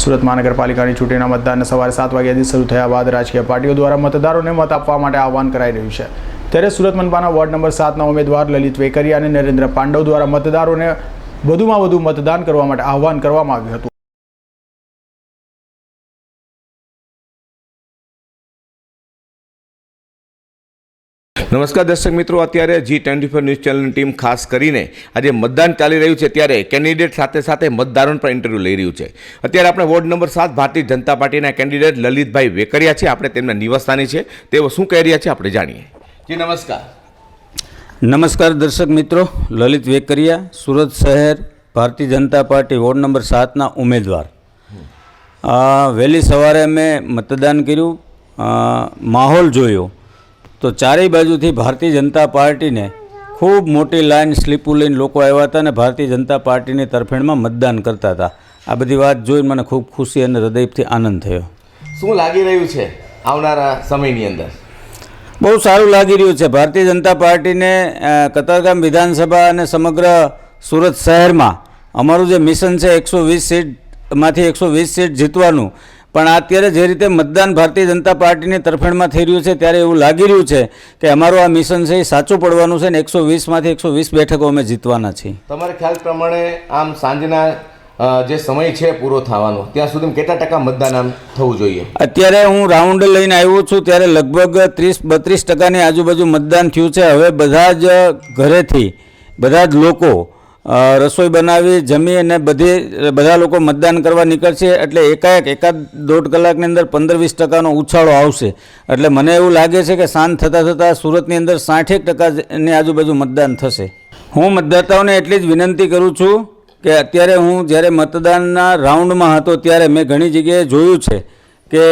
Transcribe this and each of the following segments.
સુરત મહાનગરપાલિકાની ચૂંટણીના મતદાન સવારે સાત વાગ્યાથી શરૂ થયા બાદ રાજકીય પાર્ટીઓ દ્વારા મતદારોને મત આપવા માટે આહવાન કરાઈ રહ્યું છે. ત્યારે સુરત મનપાના વોર્ડ નંબર સાતના ઉમેદવાર લલિત વેકરિયા અને નરેન્દ્ર પાંડવ દ્વારા મતદારોને વધુમાં વધુ મતદાન કરવા માટે આહવાન કરવામાં આવ્યું હતું. નમસ્કાર દર્શક મિત્રો, અત્યારે જી ટ્વેન્ટી ફોર ન્યૂઝ ચેનલની ટીમ ખાસ કરીને આજે મતદાન ચાલી રહ્યું છે, ત્યારે કેન્ડિડેટ સાથે સાથે મતદારોને પણ ઇન્ટરવ્યૂ લઈ રહ્યું છે. અત્યારે આપણે વોર્ડ નંબર સાત ભારતીય જનતા પાર્ટીના કેન્ડિડેટ લલિતભાઈ વેકરિયા છે, આપણે તેમના નિવાસસ્થાની છે, તેઓ શું કહી રહ્યા છે આપણે જાણીએ. જી, નમસ્કાર. નમસ્કાર દર્શક મિત્રો, લલિત વેકરિયા, સુરત શહેર ભારતીય જનતા પાર્ટી વોર્ડ નંબર સાતના ઉમેદવાર. વહેલી સવારે અમે મતદાન કર્યું. માહોલ જોયો. તો ચારેય બાજુથી ભારતીય જનતા પાર્ટીને ખૂબ મોટી લાઈન સ્લીપો લઈને લોકો આવ્યા હતા અને ભારતીય જનતા પાર્ટીની તરફેણમાં મતદાન કરતા હતા. આ બધી વાત જોઈને મને ખૂબ ખુશી અને હૃદયથી આનંદ થયો. શું લાગી રહ્યું છે આવનારા સમયની અંદર? બહુ સારું લાગી રહ્યું છે. ભારતીય જનતા પાર્ટીને કતારગામ વિધાનસભા અને સમગ્ર સુરત શહેરમાં અમારું જે મિશન છે એકસો વીસ સીટમાંથી એકસો વીસ સીટ જીતવાનું પણ અત્યારે જે રીતે મતદાન ભારતીય જનતા પાર્ટીની તરફેણમાં થઈ રહ્યું છે ત્યારે એવું લાગી રહ્યું છે કે અમારું આ મિશન છે એ સાચું પડવાનું છે ને એકસો વીસમાંથી એકસો વીસ બેઠકો અમે જીતવાના છીએ. તમારા ખ્યાલ પ્રમાણે આમ સાંજના જે સમય છે પૂરો થવાનો ત્યાં સુધી કેટલા ટકા મતદાન આમ થવું જોઈએ? અત્યારે હું રાઉન્ડ લઈને આવ્યો છું ત્યારે લગભગ ત્રીસ બત્રીસ ટકાની આજુબાજુ મતદાન થયું છે. હવે બધા જ ઘરેથી બધા જ લોકો રસોઈ બનાવી, જમી અને બધી, બધા લોકો મતદાન કરવા નીકળશે એટલે એકાએક એકાદ દોઢ કલાકની અંદર પંદર વીસ ટકાનો ઉછાળો આવશે. એટલે મને એવું લાગે છે કે સાંજ થતાં થતાં સુરતની અંદર સાઠેક ટકાની આજુબાજુ મતદાન થશે. હું મતદાતાઓને એટલી જ વિનંતી કરું છું કે અત્યારે હું જ્યારે મતદાનના રાઉન્ડમાં હતો ત્યારે મેં ઘણી જગ્યાએ જોયું છે કે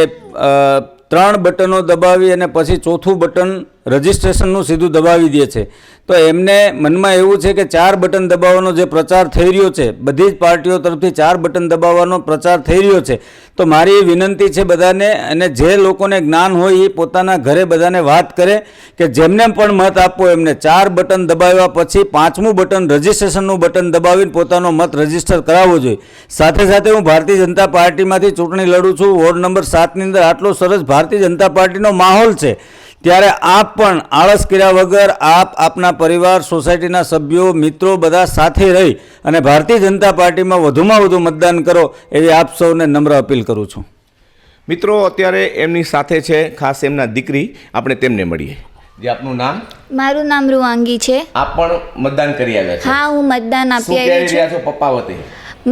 ત્રણ બટનો દબાવી અને પછી ચોથું બટન રજિસ્ટ્રેશનનું સીધું દબાવી દે છે. તો એમને મનમાં એવું છે કે ચાર બટન દબાવવાનો જે પ્રચાર થઈ રહ્યો છે, બધી જ પાર્ટીઓ તરફથી ચાર બટન દબાવવાનો પ્રચાર થઈ રહ્યો છે. તો મારી વિનંતી છે બધાને અને જે લોકોને જ્ઞાન હોય એ પોતાના ઘરે બધાને વાત કરે કે જેમને પણ મત આપવો એમને ચાર બટન દબાવ્યા પછી પાંચમું બટન રજિસ્ટ્રેશનનું બટન દબાવીને પોતાનો મત રજિસ્ટર કરાવવો જોઈએ. સાથે સાથે હું ભારતીય જનતા પાર્ટીમાંથી ચૂંટણી લડું છું. વોર્ડ નંબર સાતની અંદર આટલો સરસ ભારતીય જનતા પાર્ટીનો માહોલ છે. ત્યારે આપ પણ આળસ કર્યા વગર આપ આપના પરિવાર સોસાયટીના સભ્યો મિત્રો બધા સાથે રહી અને ભારતીય જનતા પાર્ટીમાં વધુમાં વધુ મતદાન કરો એવી આપ સૌને નમ્ર અપીલ કરું છું. મિત્રો અત્યારે એમની સાથે છે ખાસ એમના દીકરી. આપણે તેમને મળીએ. જે આપનું નામ? મારું નામ રૂવાંગી છે. આપ પણ મતદાન કરી આવ્યા છો. હા હું મતદાન આપી આવી છું. પપ્પા વતી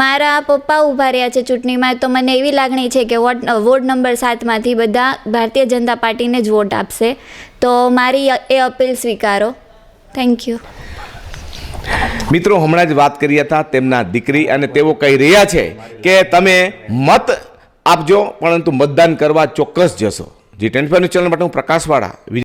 મારા પપ્પા ઊભા રહ્યા છે ચૂંટણીમાં, તો મને એવી લાગણી છે કે વોટ વોર્ડ નંબર સાતમાંથી બધા ભારતીય જનતા પાર્ટીને જ વોટ આપશે. તો મારી એ અપીલ સ્વીકારો. થેન્ક યુ મિત્રો, હમણાં જ વાત કરી હતા તેમના દીકરી અને તેઓ કહી રહ્યા છે કે તમે મત આપજો, પરંતુ મતદાન કરવા ચોક્કસ જશો. જી ટેન ચેનલ માટે હું પ્રકાશવાળા.